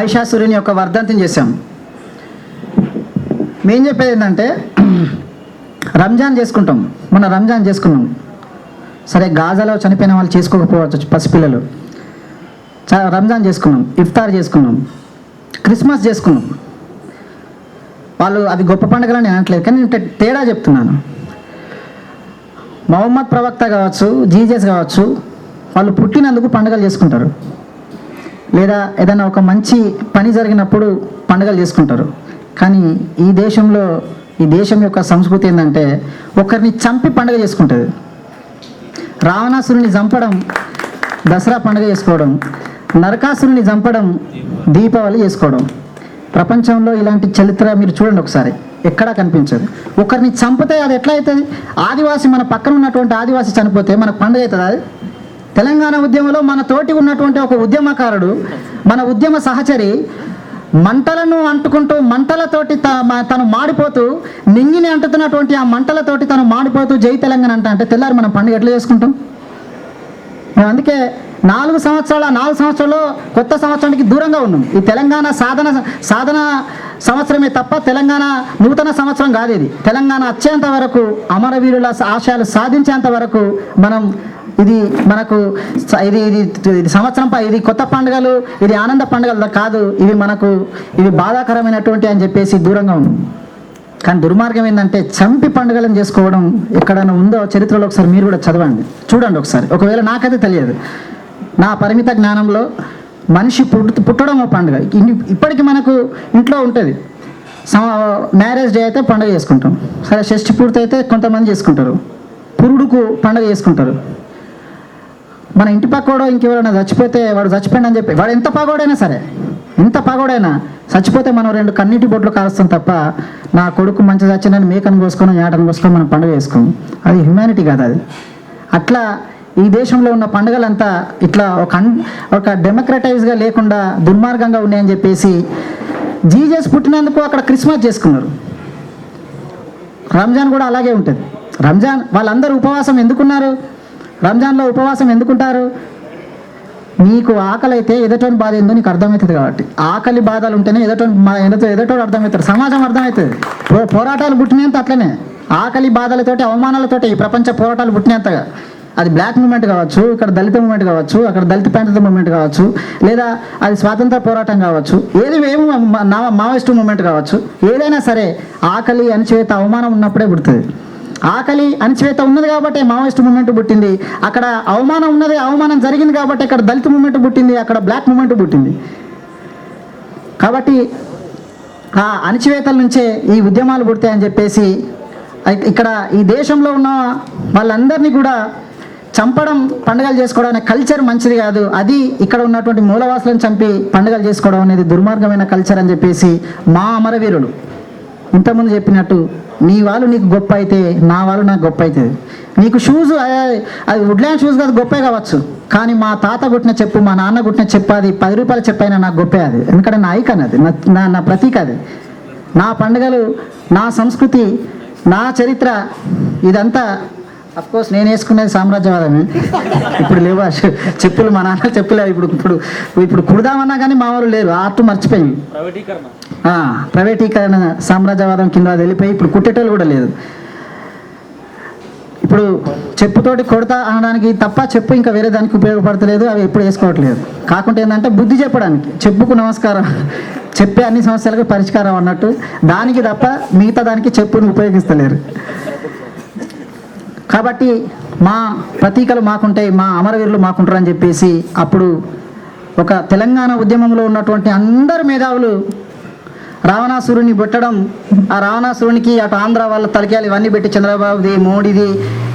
మహిషాసురుని యొక్క వర్ధంతం చేశాం. మేం చెప్పేది ఏంటంటే రంజాన్ చేసుకుంటాం. మన రంజాన్ చేసుకున్నాం. సరే గాజాలో చనిపోయిన వాళ్ళు చేసుకోకపోవచ్చు పసిపిల్లలు. రంజాన్ చేసుకున్నాం ఇఫ్తార్ చేసుకున్నాం క్రిస్మస్ చేసుకున్నాం. వాళ్ళు అది గొప్ప పండుగలని అనట్లేదు కానీ నేను తేడా చెప్తున్నాను. మహమ్మద్ ప్రవక్త కావచ్చు జీజస్ కావచ్చు వాళ్ళు పుట్టినందుకు పండుగలు చేసుకుంటారు. లేదా ఏదైనా ఒక మంచి పని జరిగినప్పుడు పండుగలు చేసుకుంటారు. కానీ ఈ దేశంలో ఈ దేశం యొక్క సంస్కృతి ఏంటంటే ఒకరిని చంపి పండుగ చేసుకుంటుంది. రావణాసురుని చంపడం దసరా పండుగ చేసుకోవడం నరకాసురుని చంపడం దీపావళి చేసుకోవడం. ప్రపంచంలో ఇలాంటి చరిత్ర మీరు చూడండి ఒకసారి. ఎక్కడా కనిపించదు. ఒకరిని చంపితే అది ఎట్లా అవుతుంది? ఆదివాసి మన పక్కన ఉన్నటువంటి ఆదివాసి చనిపోతే మనకు పండుగ అవుతుంది అది? తెలంగాణ ఉద్యమంలో మన తోటి ఉన్నటువంటి ఒక ఉద్యమకారుడు మన ఉద్యమ సహచరి మంటలను అంటుకుంటూ మంటలతోటి త- మ- తను మాడిపోతూ నింగిని అంటుతున్నటువంటి ఆ మంటలతోటి తను మాడిపోతూ జై తెలంగాణ అంట అంటే తెల్లారి మనం పండుగ ఎట్లా చేసుకుంటాం? మేము అందుకే నాలుగు సంవత్సరాల నాలుగు సంవత్సరాలు కొత్త సంవత్సరానికి దూరంగా ఉన్నాం. ఈ తెలంగాణ సాధన సాధన సంవత్సరమే తప్ప తెలంగాణ నూతన సంవత్సరం కాదు ఇది. తెలంగాణ వచ్చేంత వరకు అమరవీరుల ఆశయాలు సాధించేంత వరకు మనం ఇది మనకు ఇది ఇది ఇది ఇది కొత్త పండుగలు ఇది ఆనంద పండుగలు కాదు ఇవి మనకు ఇవి బాధాకరమైనటువంటి అని చెప్పేసి దూరంగా ఉంది. కానీ దుర్మార్గం ఏంటంటే చంపి పండుగలను చేసుకోవడం ఎక్కడైనా ఉందో చరిత్రలో ఒకసారి మీరు కూడా చదవండి. చూడండి ఒకసారి. ఒకవేళ నాకైతే తెలియదు. నా పరిమిత జ్ఞానంలో మనిషి పుట్టు పుట్టడం ఒక పండుగ. ఇప్పటికీ మనకు ఇంట్లో ఉంటుంది. మ్యారేజ్ డే అయితే పండుగ చేసుకుంటాం. సరే షష్టి పూర్తి అయితే కొంతమంది చేసుకుంటారు. పురుడుకు పండుగ చేసుకుంటారు. మన ఇంటి పక్కోడో ఇంకెవరైనా చచ్చిపోతే వాడు చచ్చిపోయిందని చెప్పి వాడు ఎంత పగోడైనా సరే ఎంత పగోడైనా చచ్చిపోతే మనం రెండు కన్నీటి బొట్లు కాలుస్తాం తప్ప నా కొడుకు మంచి చచ్చిందని మేకను కోసుకొని ఏటను కోసుకొని మనం పండుగ వేసుకోం అది హ్యుమానిటీ కాదు అది. అట్లా ఈ దేశంలో ఉన్న పండుగలంతా ఇట్లా ఒక ఒక డెమోక్రటైజ్గా లేకుండా దుర్మార్గంగా ఉన్నాయని చెప్పేసి జీజస్ పుట్టినందుకు అక్కడ క్రిస్మస్ చేసుకున్నారు. రంజాన్ కూడా అలాగే ఉంటుంది. రంజాన్ వాళ్ళందరూ ఉపవాసం ఎందుకున్నారు? రంజాన్లో ఉపవాసం ఎందుకుంటారు? నీకు ఆకలి అయితే ఎదటోని బాధ ఏందో నీకు అర్థమవుతుంది కాబట్టి. ఆకలి బాధలు ఉంటేనే ఎదటోని మా ఎదటో ఎదటోడు అర్థమవుతారు సమాజం అర్థమవుతుంది. పో- పోరాటాలు పుట్టినంత అట్లనే. ఆకలి బాధలతోటి అవమానాలతోటి ఈ ప్రపంచ పోరాటాలు పుట్టినంతగా. అది బ్లాక్ మూమెంట్ కావచ్చు ఇక్కడ దళిత మూమెంట్ కావచ్చు అక్కడ దళిత ప్రాంత మూమెంట్ కావచ్చు లేదా అది స్వాతంత్ర పోరాటం కావచ్చు ఏది ఏమో మా- నా- మావోయిస్టు మూమెంట్ కావచ్చు ఏదైనా సరే ఆకలి అణచివేత అవమానం ఉన్నప్పుడే పుడుతుంది. ఆకలి అణచివేత ఉన్నది కాబట్టి మావోయిస్ట్ మూమెంట్ పుట్టింది. అక్కడ అవమానం ఉన్నది అవమానం జరిగింది కాబట్టి అక్కడ దళిత మూమెంట్ పుట్టింది అక్కడ బ్లాక్ మూమెంట్ పుట్టింది. కాబట్టి ఆ అణచివేతల నుంచే ఈ ఉద్యమాలు పుడతాయని చెప్పేసి ఇక్కడ ఈ దేశంలో ఉన్న వాళ్ళందరినీ కూడా చంపడం పండుగలు చేసుకోవడం అనే కల్చర్ మంచిది కాదు. అది ఇక్కడ ఉన్నటువంటి మూలవాసులను చంపి పండుగలు చేసుకోవడం అనేది దుర్మార్గమైన కల్చర్ అని చెప్పేసి మా అమరవీరులు ఇంతకుముందు చెప్పినట్టు నీ వాళ్ళు నీకు గొప్ప అయితే నా వాళ్ళు నాకు గొప్ప అవుతుంది నీకు షూస్ అది వుడ్లాండ్ షూస్ కాదు గొప్పే కావచ్చు. కానీ మా తాత కుట్టిన చెప్పు మా నాన్న కుట్టిన చెప్పు అది పది రూపాయలు చెప్పైనా నాకు గొప్పే అది. ఎందుకంటే నా ఐకన్ అది నా- నా ప్రతీక అది. నా పండుగలు నా సంస్కృతి నా చరిత్ర ఇదంతా అఫ్కోర్స్ నేను వేసుకునేది సామ్రాజ్యవాదమే. ఇప్పుడు లేవు చెప్పులు మా నాన్న చెప్పులే ఇప్పుడు ఇప్పుడు ఇప్పుడు కుడదామన్నా కానీ మా వాళ్ళు లేరు ఆర్ట్ మర్చిపోయింది. ప్రైవేటీకరణ సామ్రాజ్యవాదం కింద వెళ్ళిపోయి ఇప్పుడు కుట్టేటోళ్ళు కూడా లేదు. ఇప్పుడు చెప్పుతోటి కొడతా అనడానికి తప్ప చెప్పు ఇంకా వేరే దానికి ఉపయోగపడతలేదు అవి ఎప్పుడు వేసుకోవట్లేదు. కాకుండా ఏంటంటే బుద్ధి చెప్పడానికి చెప్పుకు నమస్కారం చెప్పే అన్ని సమస్యలకు పరిష్కారం అన్నట్టు దానికి తప్ప మిగతా దానికి చెప్పును ఉపయోగిస్తలేరు. కాబట్టి మా ప్రతీకలు మాకుంటాయి మా అమరవీరులు మాకుంటారు అని చెప్పేసి అప్పుడు ఒక తెలంగాణ ఉద్యమంలో ఉన్నటువంటి అందరు మేధావులు రావణాసురుని పెట్టడం ఆ రావణాసురునికి అటు ఆంధ్ర వాళ్ళ తలకాయలు ఇవన్నీ పెట్టి చంద్రబాబుది మోడీది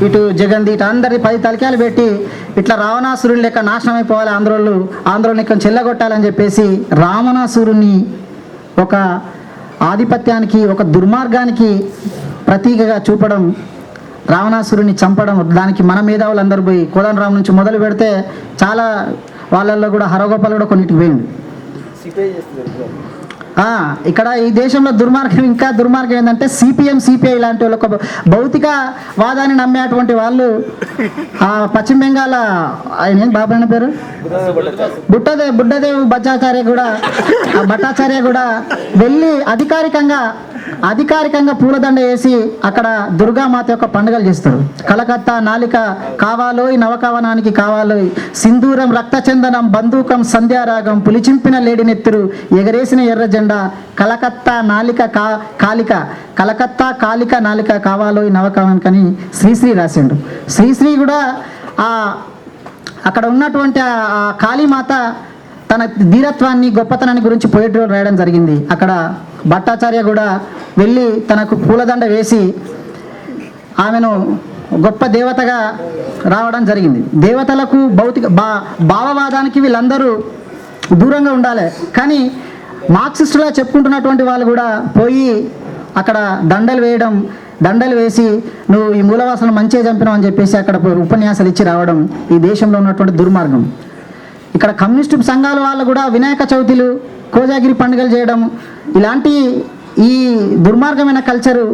ఇటు జగన్ది ఇటు అందరి పది తలకాయలు పెట్టి ఇట్లా రావణాసురుని లెక్క నాశనం అయిపోవాలి ఆంధ్రోళ్ళు ఆంధ్రోని లెక్క చెల్లగొట్టాలని చెప్పేసి రావణాసురుని ఒక ఆధిపత్యానికి ఒక దుర్మార్గానికి ప్రతీకగా చూపడం రావణాసురుని చంపడం దానికి మన మేధావులందరూ పోయి కోదండరాం నుంచి మొదలు పెడితే చాలా వాళ్ళల్లో కూడా హరగోపాల్ కూడా కొన్నిటికి పోయింది ఇక్కడ ఈ దేశంలో దుర్మార్గం ఇంకా దుర్మార్గం ఏంటంటే సిపిఎం సిపిఐ లాంటి వాళ్ళు ఒక భౌతిక వాదాన్ని నమ్మేటువంటి వాళ్ళు ఆ పశ్చిమ బెంగాల్ ఆయన ఏం బాబు అన్న పేరు? బుట్టదే బుడ్డదేవ్ భట్టాచార్య కూడా ఆ భట్టాచార్య కూడా వెళ్ళి అధికారికంగా అధికారికంగా పూలదండ వేసి అక్కడ దుర్గామాత యొక్క పండుగలు చేస్తారు. కలకత్తా నాలిక కావాలోయ్ నవకవనానికి కావాలోయ్ సింధూరం రక్తచందనం బంధూకం సంధ్యారాగం పులిచింపిన లేడినెత్తురు ఎగరేసిన ఎర్ర జెండా కలకత్తా నాలిక కా కాలిక కలకత్తా కాలిక నాలిక కావాలోయ్ నవకవనానికి అని శ్రీశ్రీ రాసిండు శ్రీశ్రీ కూడా ఆ అక్కడ ఉన్నటువంటి ఆ కాళీమాత తన ధీరత్వాన్ని గొప్పతనాన్ని గురించి పోయేటో రాయడం జరిగింది. అక్కడ భట్టాచార్య కూడా వెళ్ళి తనకు పూలదండ వేసి ఆమెను గొప్ప దేవతగా రావడం జరిగింది. దేవతలకు భౌతిక బా భావవాదానికి వీళ్ళందరూ దూరంగా ఉండాలి. కానీ మార్క్సిస్టులా చెప్పుకుంటున్నటువంటి వాళ్ళు కూడా పోయి అక్కడ దండలు వేయడం దండలు వేసి నువ్వు ఈ మూలవాసన మంచిగా చంపినావు అని చెప్పేసి అక్కడ ఉపన్యాసాలు ఇచ్చి రావడం ఈ దేశంలో ఉన్నటువంటి దుర్మార్గం. ఇక్కడ కమ్యూనిస్టు సంఘాల వాళ్ళు కూడా వినాయక చవితిలు కోజాగిరి పండుగలు చేయడం ఇలాంటి ఈ దుర్మార్గమైన కల్చరు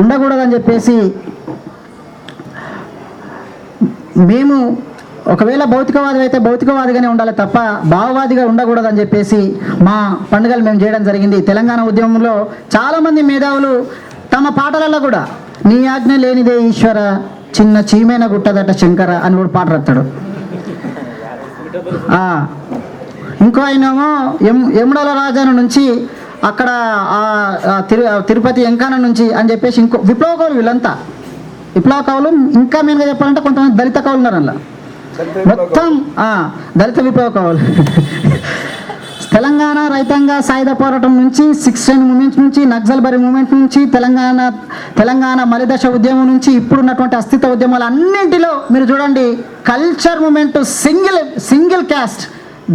ఉండకూడదని చెప్పేసి మేము ఒకవేళ భౌతికవాది అయితే భౌతికవాదిగానే ఉండాలి తప్ప భావవాదిగా ఉండకూడదని చెప్పేసి మా పండుగలు మేము చేయడం జరిగింది. తెలంగాణ ఉద్యమంలో చాలామంది మేధావులు తమ పాటలలో కూడా నీ ఆజ్ఞ లేనిదే ఈశ్వర చిన్న చీమైన గుట్టదట శంకర అని కూడా పాట రాస్తాడు. ఇంకో ఆయనేమో ఎం ఎముడల రాజాను నుంచి అక్కడ తిరు తిరుపతి ఎంకాన నుంచి అని చెప్పేసి ఇంకో విప్లవ కవులు వీళ్ళంతా. విప్లవ కవులు ఇంకా మెయిన్గా చెప్పాలంటే కొంతమంది దళిత కవులు ఉన్నారు అందులో మొత్తం దళిత విప్లవ కవులు తెలంగాణ రైతాంగ సాయుధ పోరాటం నుంచి సిక్స్టీన్ మూమెంట్ నుంచి నక్సల్బరీ మూమెంట్ నుంచి తెలంగాణ తెలంగాణ మలిదశ ఉద్యమం నుంచి ఇప్పుడున్నటువంటి అస్తిత్వ ఉద్యమాలు అన్నింటిలో మీరు చూడండి culture movement single single caste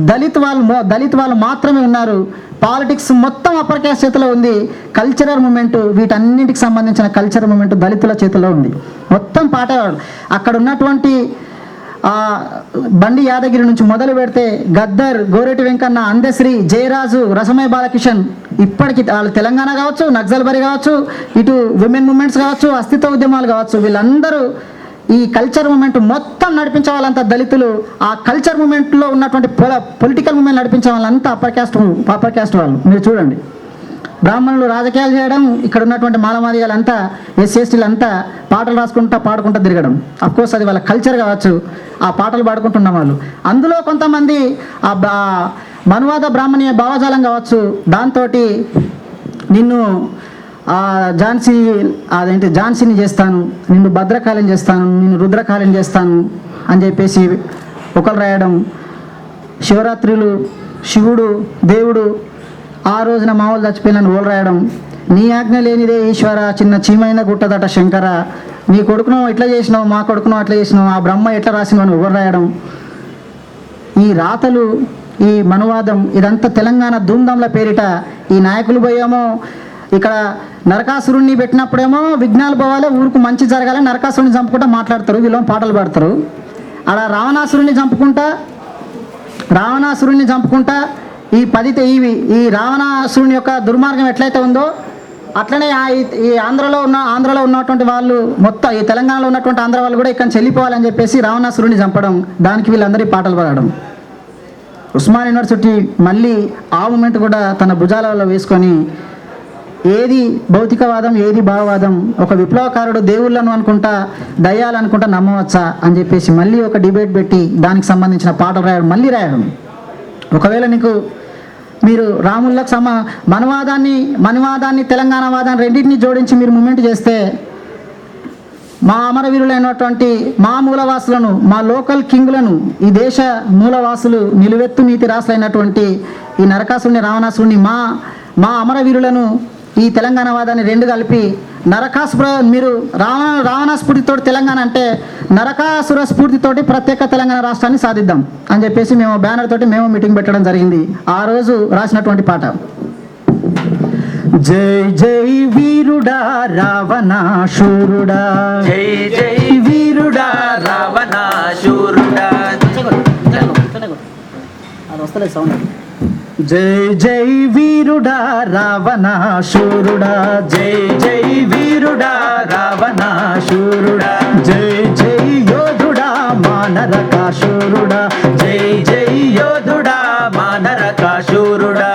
Dalit వాళ్ళు దళిత్ వాళ్ళు మాత్రమే ఉన్నారు. పాలిటిక్స్ మొత్తం అప్పర్ క్యాస్ట్ చేతిలో ఉంది. కల్చరల్ మూమెంట్ వీటన్నింటికి సంబంధించిన కల్చర్ మూమెంట్ దళితుల చేతిలో ఉంది. మొత్తం పాటేవాడు అక్కడ ఉన్నటువంటి బండి యాదగిరి నుంచి మొదలు పెడితే గద్దర్ గోరెటి వెంకన్న అందశ్రీ జయరాజు రసమయ బాలకిషన్ ఇప్పటికి వాళ్ళు తెలంగాణ కావచ్చు నక్సల్బరి కావచ్చు ఇటు విమెన్ మూమెంట్స్ కావచ్చు అస్తిత్వ ఉద్యమాలు కావచ్చు వీళ్ళందరూ ఈ కల్చర్ మూమెంట్ మొత్తం నడిపించే వాళ్ళంతా దళితులు ఆ కల్చర్ మూమెంట్లో ఉన్నటువంటి పొల పొలిటికల్ మూమెంట్ నడిపించే వాళ్ళంతా అప్పర్ క్యాస్ట్ అప్పర్ క్యాస్ట్ వాళ్ళు. మీరు చూడండి. బ్రాహ్మణులు రాజకీయాలు చేయడం ఇక్కడ ఉన్నటువంటి మాలమాదిగాలంతా ఎస్సీ ఎస్టీలు అంతా పాటలు రాసుకుంటా పాడుకుంటా తిరగడం. అఫ్కోర్స్ అది వాళ్ళ కల్చర్ కావచ్చు. ఆ పాటలు పాడుకుంటున్న వాళ్ళు. అందులో కొంతమంది ఆ బా మనువాద బ్రాహ్మణీయ భావజాలం కావచ్చు. దాంతో నిన్ను ఝాన్సీ అదేంటి ఝాన్సీని చేస్తాను నిన్ను భద్రకాళం చేస్తాను నిన్ను రుద్రకాళం చేస్తాను అని చెప్పేసి ఒకరు రాయడం. శివరాత్రులు శివుడు దేవుడు ఆ రోజున మామూలు చచ్చిపోయినని ఓలు రాయడం. నీ ఆజ్ఞ లేనిదే ఈశ్వర చిన్న చీమైన గుట్టదట శంకర నీ కొడుకును ఎట్లా చేసినావు మా కొడుకును అట్లా చేసినావు ఆ బ్రహ్మ ఎట్లా రాసినావు అని ఎవరు రాయడం. ఈ రాతలు ఈ మనువాదం ఇదంతా తెలంగాణ ధూమ్ధాంల పేరిట ఈ నాయకులు పోయేమో ఇక్కడ నరకాసురుణ్ణి పెట్టినప్పుడేమో విఘ్నాలు పోవాలి ఊరుకు మంచి జరగాలి నరకాసురుణ్ణి చంపుకుంటా మాట్లాడతారు వీళ్ళని పాటలు పాడతారు. అలా రావణాసురుణ్ణి చంపుకుంటా రావణాసురుణ్ణి చంపుకుంటా ఈ పది ఇవి ఈ రావణాసురుని యొక్క దుర్మార్గం ఎట్లయితే ఉందో అట్లనే ఈ- ఆంధ్రలో ఉన్న ఆంధ్రలో ఉన్నటువంటి వాళ్ళు మొత్తం ఈ తెలంగాణలో ఉన్నటువంటి ఆంధ్ర వాళ్ళు కూడా ఇక్కడ చెల్లిపోవాలని చెప్పేసి రావణాసురుని చంపడం దానికి వీళ్ళందరి పాటలు పాడడం. ఉస్మాన్ యూనివర్సిటీ మళ్ళీ ఆ మూమెంట్ కూడా తన భుజాలలో వేసుకొని ఏది భౌతికవాదం ఏది భావవాదం? ఒక విప్లవకారుడు దేవుళ్ళను అనుకుంటా దయ్యాలనుకుంటా నమ్మవచ్చా? అని చెప్పేసి మళ్ళీ ఒక డిబేట్ పెట్టి దానికి సంబంధించిన పాటలు రాయడం మళ్ళీ రాయడం. ఒకవేళ నీకు మీరు రాముళ్ళకు సమ మనవాదాన్ని మనవాదాన్ని తెలంగాణ వాదాన్ని రెండింటిని జోడించి మీరు మూమెంట్ చేస్తే మా అమరవీరులైనటువంటి మా మూలవాసులను మా లోకల్ కింగ్లను ఈ దేశ మూలవాసులు నిలువెత్తు నీతి రాసులైనటువంటి ఈ నరకాసుని రావణాసుని మా మా అమరవీరులను ఈ తెలంగాణ వాదాన్ని రెండు కలిపి నరకాసుర మీరు రావణ రావణ స్ఫూర్తితో తెలంగాణ అంటే నరకాసుర స్ఫూర్తితోటి ప్రత్యేక తెలంగాణ రాష్ట్రాన్ని సాధిద్దాం అని చెప్పేసి మేము బ్యానర్ తోటి మేము మీటింగ్ పెట్టడం జరిగింది. ఆ రోజు రాసినటువంటి పాట. జై జై వీరుడా రావణాశూరుడా జై జై వీరుడా రావణాశూరుడా అది వస్తలేదు సౌండ్. జై జై వీరుడా రావణాశూరుడా జై జై వీరుడా రావణాశూరుడా జై జై యోధుడా మానరకాశూరుడా జై జై యోధుడా మానరకాశూరుడా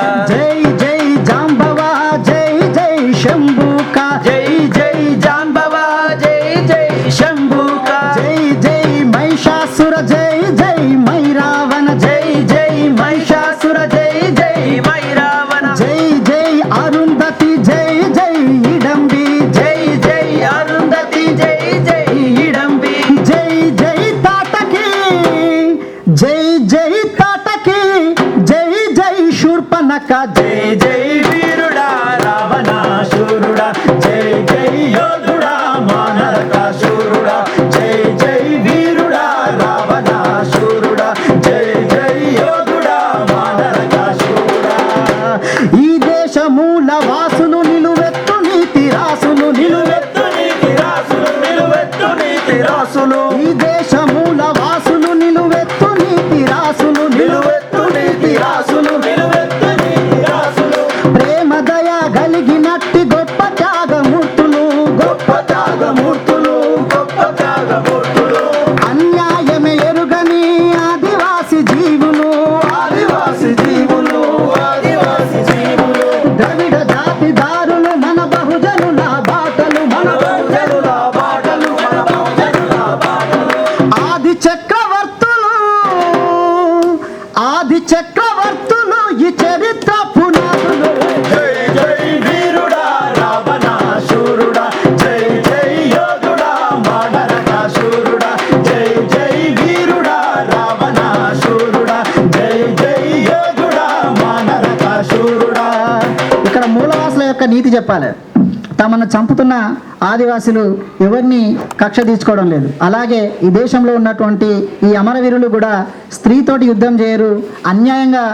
ఆదివాసులు ఎవరిని కక్ష తీసుకోవడం లేదు. అలాగే ఈ దేశంలో ఉన్నటువంటి ఈ అమరవీరులు కూడా స్త్రీతోటి యుద్ధం చేయరు అన్యాయంగా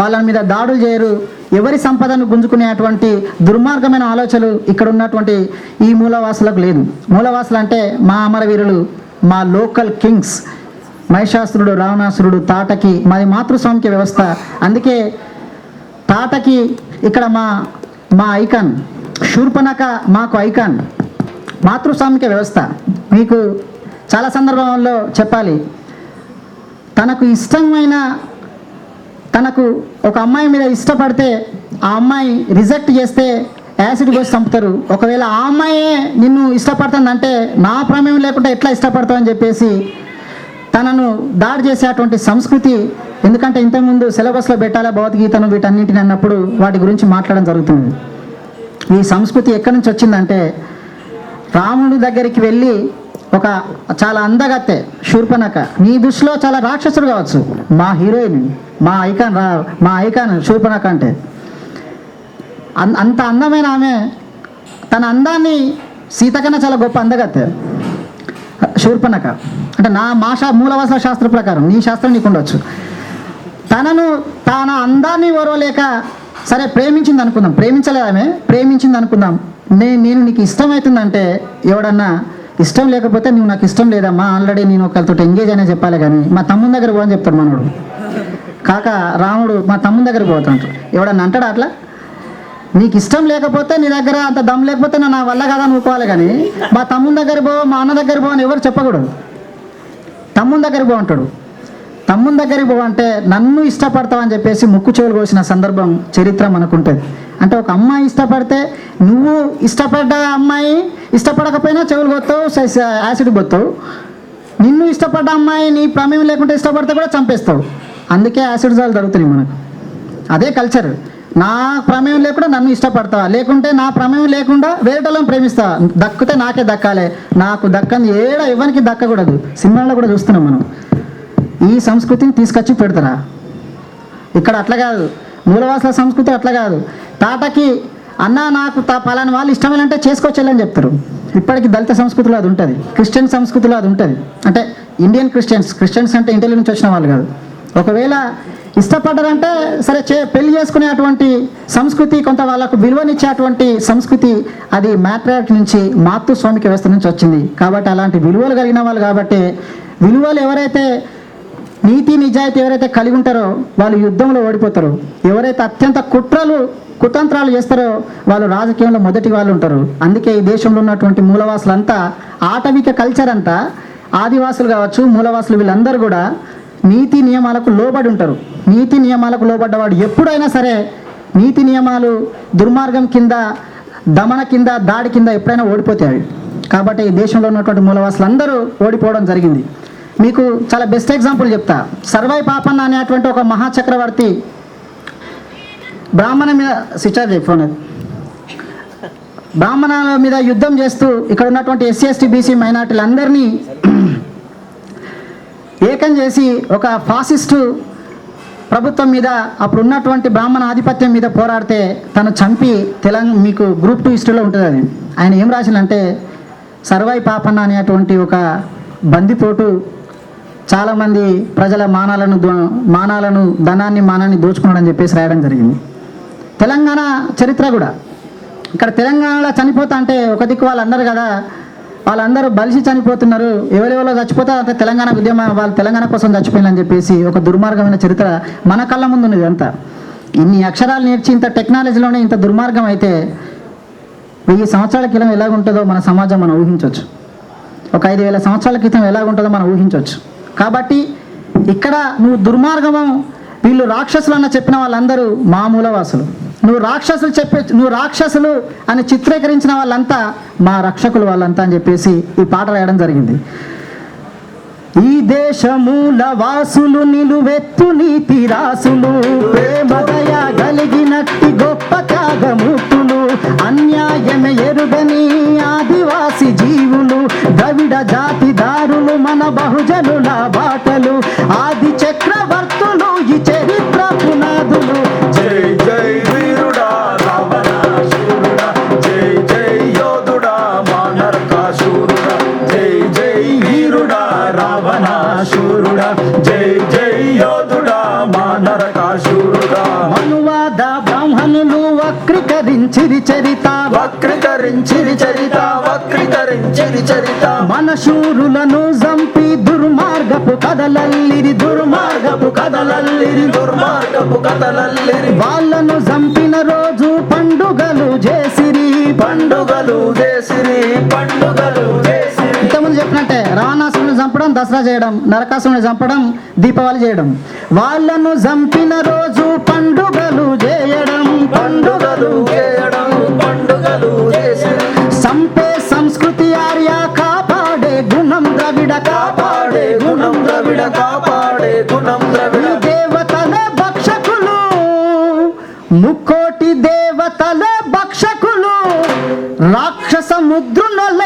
వాళ్ళ మీద దాడులు చేయరు. ఎవరి సంపదను గుంజుకునేటువంటి దుర్మార్గమైన ఆలోచనలు ఇక్కడ ఉన్నటువంటి ఈ మూలవాసులకు లేదు. మూలవాసులు అంటే మా అమరవీరులు మా లోకల్ కింగ్స్ మహిషాసురుడు రావణాసురుడు తాటకి మాది మాతృస్వామిక వ్యవస్థ. అందుకే తాటకి ఇక్కడ మా మా ఐకాన్ శూర్పణక మాకు ఐకాన్. మాతృస్వామిక వ్యవస్థ. మీకు చాలా సందర్భాల్లో చెప్పాలి. తనకు ఇష్టమైన తనకు ఒక అమ్మాయి మీద ఇష్టపడితే ఆ అమ్మాయి రిజెక్ట్ చేస్తే యాసిడ్ పోసి చంపుతారు. ఒకవేళ ఆ అమ్మాయే నిన్ను ఇష్టపడుతుందంటే నా ప్రమేయం లేకుండా ఎట్లా ఇష్టపడతావు అని చెప్పేసి తనను దాడి చేసేటువంటి సంస్కృతి ఎందుకంటే ఇంతకుముందు సిలబస్లో పెట్టాలా భగవద్గీతను వీటన్నింటిని అన్నప్పుడు వాటి గురించి మాట్లాడడం జరుగుతుంది. ఈ సంస్కృతి ఎక్కడి నుంచి వచ్చిందంటే రాముడి దగ్గరికి వెళ్ళి ఒక చాలా అందగత్తె శూర్పణక నీ దృష్టిలో చాలా రాక్షసుడు కావచ్చు. మా హీరోయిన్ మా ఐకాన్ రా మా ఐకాన్ శూర్పణక అంటే. అంత అందమైన ఆమె తన అందాన్ని సీతకన్నా చాలా గొప్ప అందగత్తె శూర్పణక అంటే నా మా శా మూలవాస శాస్త్ర ప్రకారం నీ శాస్త్రం నీకు ఉండొచ్చు. తనను తన అందాన్ని ఓరవలేక సరే ప్రేమించింది అనుకుందాం. ప్రేమించలేదు ఆమె ప్రేమించింది అనుకుందాం. నేను నేను నీకు ఇష్టమవుతుందంటే ఎవడన్నా ఇష్టం లేకపోతే నువ్వు నాకు ఇష్టం లేదమ్మా ఆల్రెడీ నేను ఒకరితో ఎంగేజ్ అనే చెప్పాలి కానీ మా తమ్ముని దగ్గర పోని చెప్తాడు మనోడు. కాక రాముడు మా తమ్ముని దగ్గర పోతుంటాడు. ఎవడన్నా అంటాడు అట్లా? నీకు ఇష్టం లేకపోతే నీ దగ్గర అంత దమ్ లేకపోతే నా వల్ల కాదని ఊకోవాలి కానీ మా తమ్ముని దగ్గర పో మా అన్న దగ్గర పో అని ఎవరు చెప్పకూడదు. తమ్ముని దగ్గర పో అంటాడు. తమ్ముని దగ్గరికి పో అంటే నన్ను ఇష్టపడతావు అని చెప్పేసి ముక్కు చెవులు కోసిన సందర్భం చరిత్ర మనకుంటుంది. అంటే ఒక అమ్మాయి ఇష్టపడితే నువ్వు ఇష్టపడ్డ అమ్మాయి ఇష్టపడకపోయినా చెవులు కొత్తావు యాసిడ్ పోతావు. నిన్ను ఇష్టపడ్డ అమ్మాయి నీ ప్రమేయం లేకుంటే ఇష్టపడితే కూడా చంపేస్తావు. అందుకే యాసిడ్ జాలు జరుగుతున్నాయి మనకు. అదే కల్చర్ నా ప్రమేయం లేకుండా నన్ను ఇష్టపడతా. లేకుంటే నా ప్రమేయం లేకుండా వేరేటలను ప్రేమిస్తా. దక్కితే నాకే దక్కాలి. నాకు దక్కని ఏడ ఎవరికి దక్కకూడదు. సినిమాలో కూడా చూస్తున్నాం మనం. ఈ సంస్కృతిని తీసుకొచ్చి పెడతారా? ఇక్కడ అట్లా కాదు. మూలవాసుల సంస్కృతి అట్లా కాదు. తాతకి అన్న నాకు తా పలాని వాళ్ళు ఇష్టమేనంటే చేసుకోవచ్చని చెప్తారు. ఇప్పటికి దళిత సంస్కృతిలో అది ఉంటుంది. క్రిస్టియన్ సంస్కృతిలో అది ఉంటుంది. అంటే ఇండియన్ క్రిస్టియన్స్ క్రిస్టియన్స్ అంటే ఇండియా నుంచి వచ్చిన వాళ్ళు కాదు. ఒకవేళ ఇష్టపడ్డారంటే సరే చే పెళ్ళి చేసుకునేటువంటి సంస్కృతి కొంత వాళ్ళకు విలువనిచ్చేటువంటి సంస్కృతి అది మ్యాట్రాట్ నుంచి మాతృస్వామిక వ్యవస్థ నుంచి వచ్చింది. కాబట్టి అలాంటి విలువలు కలిగిన వాళ్ళు కాబట్టి విలువలు ఎవరైతే నీతి నిజాయితీ ఎవరైతే కలిగి ఉంటారో వాళ్ళు యుద్ధంలో ఓడిపోతారు. ఎవరైతే అత్యంత కుట్రలు కుతంత్రాలు చేస్తారో వాళ్ళు రాజకీయంలో మొదటి వాళ్ళు ఉంటారు. అందుకే ఈ దేశంలో ఉన్నటువంటి మూలవాసులంతా ఆటవిక కల్చర్ అంతా ఆదివాసులు కావచ్చు మూలవాసులు వీళ్ళందరూ కూడా నీతి నియమాలకు లోబడి ఉంటారు. నీతి నియమాలకు లోబడ్డవాడు ఎప్పుడైనా సరే నీతి నియమాలు దుర్మార్గం కింద దమన కింద దాడి కింద ఎప్పుడైనా ఓడిపోతాయి కాబట్టి ఈ దేశంలో ఉన్నటువంటి మూలవాసులు అందరూ ఓడిపోవడం జరిగింది. మీకు చాలా బెస్ట్ ఎగ్జాంపుల్ చెప్తా. సర్వై పాపన్న అనేటువంటి ఒక మహాచక్రవర్తి బ్రాహ్మణ మీద సిచార్ ఫోన్ అది. మీద యుద్ధం చేస్తూ ఇక్కడ ఉన్నటువంటి ఎస్సీ ఎస్టీ బీసీ మైనార్టీలందరినీ ఏకం చేసి ఒక ఫాసిస్టు ప్రభుత్వం మీద అప్పుడు ఉన్నటువంటి బ్రాహ్మణ ఆధిపత్యం మీద పోరాడితే తను చంపి తెలంగాణ మీకు గ్రూప్ టూ హిస్టరీలో ఉంటుంది అది ఆయన ఏం రాసిందంటే సర్వై పాపన్న అనేటువంటి ఒక బందిపోటు చాలామంది ప్రజల మానాలను దో- మానాలను ధనాన్ని మానాన్ని దోచుకున్నాడని చెప్పేసి రాయడం జరిగింది తెలంగాణ చరిత్ర కూడా. ఇక్కడ తెలంగాణలో చనిపోతా అంటే ఒక దిక్కు వాళ్ళు అన్నారు కదా. వాళ్ళందరూ బలిసి చనిపోతున్నారు. ఎవరెవరో చచ్చిపోతా అంటే తెలంగాణ ఉద్యమ వాళ్ళు తెలంగాణ కోసం చచ్చిపోయిందని చెప్పేసి ఒక దుర్మార్గమైన చరిత్ర మన కళ్ళ ముందు ఉన్నది అంతా. ఇన్ని అక్షరాలు నేర్చి ఇంత టెక్నాలజీలోనే ఇంత దుర్మార్గం అయితే వెయ్యి సంవత్సరాల క్రితం ఎలాగుంటుందో మన సమాజం మనం ఊహించవచ్చు. ఒక ఐదు వేల సంవత్సరాల క్రితం ఎలాగుంటుందో మనం ఊహించవచ్చు. కాబట్టి ఇక్కడ నువ్వు దుర్మార్గము వీళ్ళు రాక్షసులు అన్న చెప్పిన వాళ్ళందరూ మామూల వాసులు నువ్వు రాక్షసులు చెప్పే నువ్వు రాక్షసులు అని చిత్రీకరించిన వాళ్ళంతా మా రక్షకులు వాళ్ళంతా అని చెప్పేసి ఈ పాట రాయడం జరిగింది. ఈ దేశమూల వాసులు నిలువెత్తు నీతి రాసులు ప్రేమదయ కలిగినట్టి గొప్ప త్యాగమూర్తులు అన్యాయమే ఎరుగని ఆదివాసి జీవులు ద్రవిడ జాతిదారులు మన బహుజనుల బాటలు ఆది చక్ర చరిత వక్రీకరించిరి చరిత వక్రీకరించిరి చరిత. మన శూరులను చంపి దుర్మార్గపు కదలల్లిరి దుర్మార్గపు కదలల్లిరి. దుర్మార్గపు కథలల్లిరి వాళ్ళను చంపిన రోజు పండుగలు చేసిరి. పండుగలు చేసిరి పండుగలు ఇంతకుముందు చెప్పినట్టే రావణాసురుని చంపడం దసరా చేయడం నరకాసురుని చంపడం దీపావళి చేయడం. వాళ్ళను చంపిన రోజు పండుగలు చేయడం. పండుగలు রুদ্র নল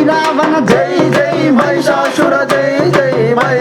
జై మై రావణ జై జై జై మహిషాసుర జై జై మై